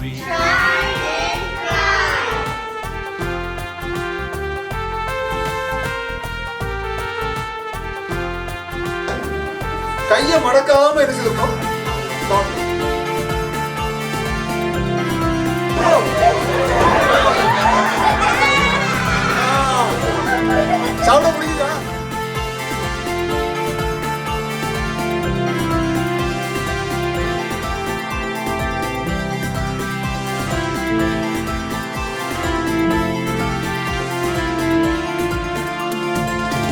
we கைய மடக்காம என்ன செய்யணும் சாப்பிட முடியுதா?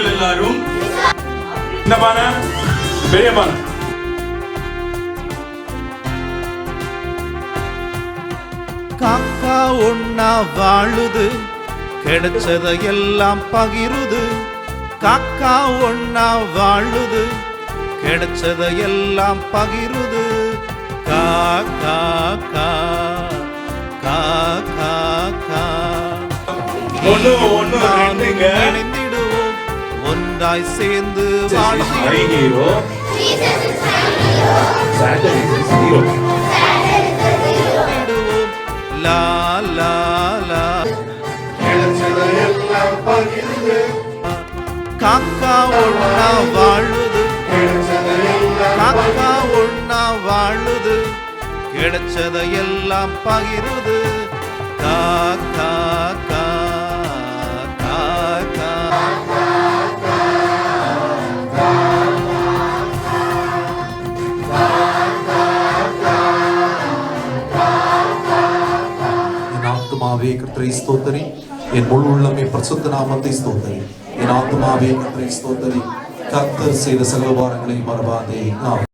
விசுவாசிகள் எல்லாரும். இந்த பானை பெரிய பானை. காக்கா ஒன்னா வாழுது கிடைச்சதையெல்லாம் பகிருது. காக்கா ஒன்னா வாழுது கிடைச்சதையெல்லாம் பகிருது. காக்கா கா காக்கா கா ஒண்ணு ரெண்டுங்க. இணைந்திடுவோம் ஒன்றாய் சேர்ந்து வாழ்கிறோம். லா லா லா. காக்கா ஒன்னா வாழுது. காக்கா ஒன்னா வாழுது. கிடைச்சதையெல்லாம் பகிருது காக்கா ஆத்மாவே கர்த்தரை ஸ்தோத்தரி. என் முழு உள்ளமே பிரசுத்த நாமத்தை ஸ்தோத்தரி. என் ஆத்மாவே கர்த்தரை ஸ்தோத்தரி. கர்த்தர் செய்த சகல வாரங்களை மறவாதே. ஆமென்.